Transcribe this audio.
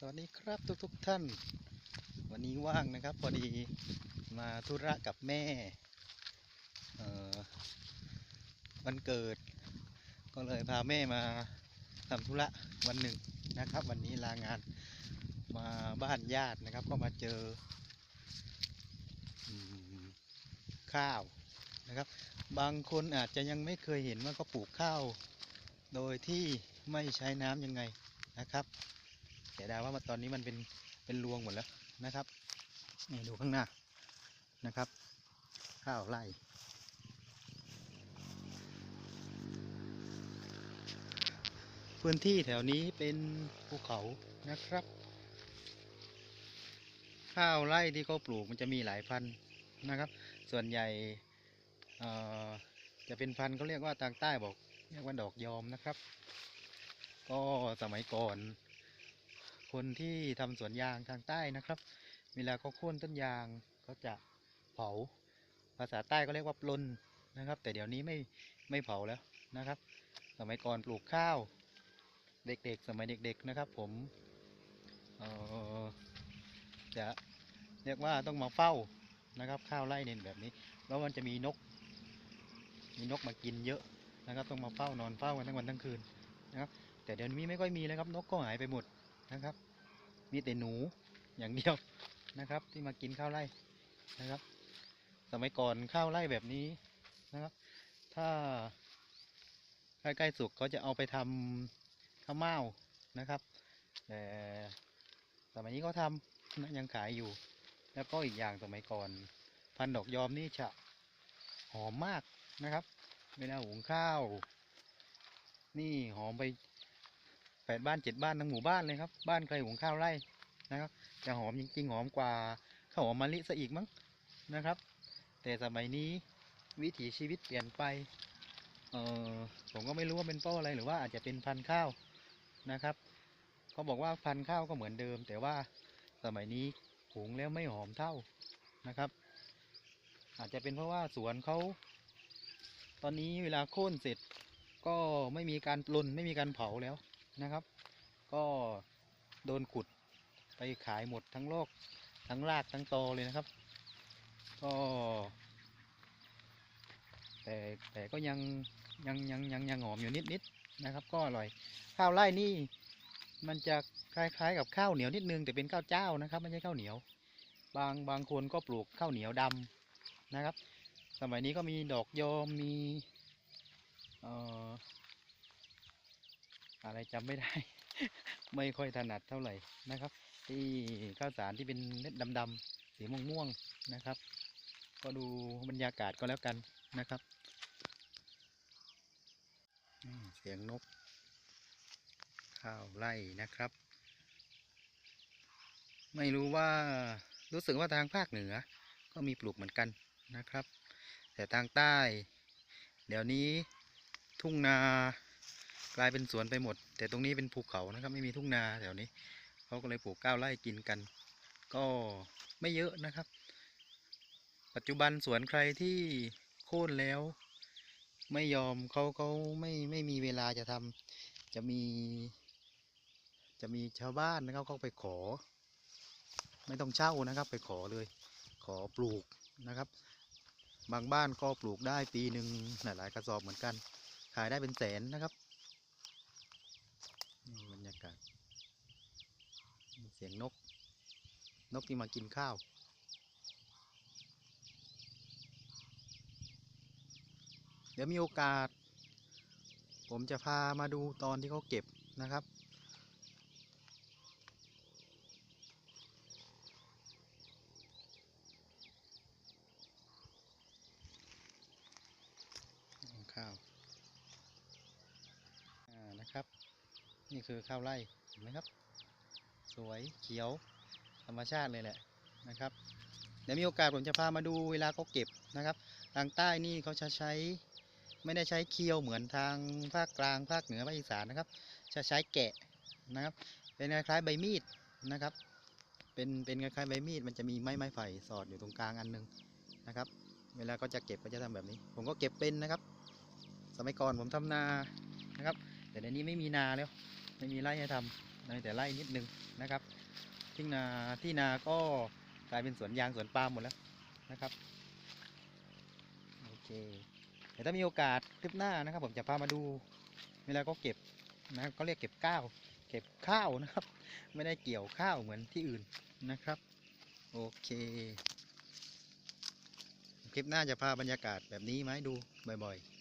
สวัสดีครับทุกทุกๆท่าน วันนี้ว่างนะครับ พอดีมาธุระกับแม่วันเกิด ก็เลยพาแม่มาทำธุระวันหนึ่งนะครับ วันนี้ลางานมาบ้านญาตินะครับ ก็มาเจอข้าวนะครับ บางคนอาจจะยังไม่เคยเห็นว่าเขาปลูกข้าว โดยที่ไม่ใช้น้ำยังไงนะครับ สียดายว่ามันตอนนี้มันเป็นเป็นรวงหมดแล้วนะครับนี่ดูข้างหน้านะครับ ข้าวไร่พื้นที่แถวนี้เป็นภูเขานะครับ ข้าวไร่ที่เขาปลูกมันจะมีหลายพันธุ์นะครับ ส่วนใหญ่จะเป็นพันธุ์เขาเรียกว่าทางใต้บอกเรียกว่าดอกยอมนะครับ ก็สมัยก่อน คนที่ทำสวนยางทางใต้นะครับ เวลาเขาโค่นต้นยางเขาจะเผา ภาษาใต้ก็เรียกว่าปลนนะครับ แต่เดี๋ยวนี้ไม่ไม่เผาแล้วนะครับ สมัยก่อนปลูกข้าว เด็กๆ สมัยเด็ก ๆนะครับ ผมออจะเรียกว่าต้องมาเฝ้านะครับข้าวไร่เน้นแบบนี้ แล้วมันจะมีนก มีนกมากินเยอะนะครับ ต้องมาเฝ้านอนเฝ้ากันทั้งวันทั้งคืนนะครับ แต่เดี๋ยวนี้ไม่ค่อยมีแล้วครับ นกก็หายไปหมด นะครับ มีแต่หนูอย่างเดียวนะครับ ที่มากินข้าวไร่นะครับ สมัยก่อนข้าวไร่แบบนี้นะครับ ถ้าใกล้ๆสุกเขาจะเอาไปทำข้าวเม่านะครับแต่สมัยนี้เขาทำนะยังขายอยู่ แล้วก็อีกอย่างสมัยก่อน พันดอกยอมนี่จะหอมมากนะครับเวลาหุงข้าว นี่หอมไป แปดบ้านเจ็ดบ้านทั้งหมู่บ้านเลยครับ บ้านใครหุงข้าวไร่นะครับ จะหอมจริงๆหอมกว่าข้าวหอมมะลิซะอีกมั้งนะครับ แต่สมัยนี้วิถีชีวิตเปลี่ยนไปเออผมก็ไม่รู้ว่าเป็นเพราะอะไรหรือว่าอาจจะเป็นพันธุ์ข้าวนะครับเขาบอกว่าพันธุ์ข้าวก็เหมือนเดิม แต่ว่าสมัยนี้หุงแล้วไม่หอมเท่านะครับ อาจจะเป็นเพราะว่าสวนเขาตอนนี้เวลาโค่นเสร็จก็ไม่มีการปลนไม่มีการเผาแล้ว นะครับ ก็โดนขุดไปขายหมดทั้งโลกทั้งรากทั้งตอเลยนะครับ ก็ แต่แต่ก็ยังยังยังยังยังหอมอยู่นิดนิดนะครับ ก็อร่อย ข้าวไร่นี่ มันจะคล้ายๆ กับข้าวเหนียวนิดนึงแต่เป็นข้าวเจ้านะครับไม่ใช่ข้าวเหนียว บางบางคนก็ปลูกข้าวเหนียวดำนะครับ สมัยนี้ก็มีดอกยอมมีเอะไรจำไม่ได้ ไม่ค่อยถนัดเท่าไหร่นะครับ ที่ข้าวสารที่เป็นเม็ดดำๆสีม่วงๆนะครับ ก็ดูบรรยากาศก็แล้วกันนะครับเสียงนก ข้าวไร่นะครับ ไม่รู้ว่ารู้สึกว่าทางภาคเหนือ ก็มีปลูกเหมือนกันนะครับ แต่ทางใต้ เดี๋ยวนี้ทุ่งนา กลายเป็นสวนไปหมด แต่ตรงนี้เป็นภูเขานะครับ ไม่มีทุ่งนาแถวนี้เขาก็เลยปลูกก้าวไร่กินกัน ก็ไม่เยอะนะครับ ปัจจุบันสวนใครที่โค่นแล้ว ไม่ยอมเขาเขาไม่ไม่มีเวลาจะทำจะมี จะมีชาวบ้านนะครับเขาไปขอ ไม่ต้องเช่านะครับ ไปขอเลย ขอปลูกนะครับ บางบ้านก็ปลูกได้ปีหนึ่งหลายๆกระสอบเหมือนกัน ขายได้เป็นแสนนะครับ นี่บรรยากาศนี่ เสียงนก นกที่มากินข้าว เดี๋ยวมีโอกาส ผมจะพามาดูตอนที่เขาเก็บนะครับ ข้าวอ่านะครับ นี่คือข้าวไร่เห็นไหมครับ วยเขียวธรรมชาติเลยแหละนะครับเดี๋ยวมีโอกาสผมจะพามาดูเวลาเขาเก็บนะครับ ทางใต้นี่เขาจะใช้ไม่ได้ใช้เคียวเหมือนทางภาคกลางภาคเหนือภาคอีสานนะครับ จะใช้แกะนะครับ เป็นคล้ายๆใบมีดนะครับ เป็นเป็นคล้ายๆใบมีดมันจะมีไม้ไม้ไผ่สอดอยู่ตรงกลางอันหนึงนะครับ เวลาก็จะเก็บก็จะทำแบบนี้ ผมก็เก็บเป็นนะครับ สมัยก่อนผมทำนานะครับ แต่เดี๋ยวนี้ไม่มีนาแล้วไม่มีไร่ให้ทำ ในแต่ไร่นิดนึงนะครับที่นาที่นาก็กลายเป็นสวนยางสวนปาล์มหมดแล้วนะครับโอเคเดี๋ยวถ้ามีโอกาสคลิปหน้านะครับ ผมจะพามาดูเวลาก็เก็บนะก็เรียกเก็บก้าวเก็บข้าวนะครับ ไม่ได้เกี่ยวข้าวเหมือนที่อื่นนะครับ โอเค คลิปหน้าจะพาบรรยากาศแบบนี้มาให้ดูบ่อยๆ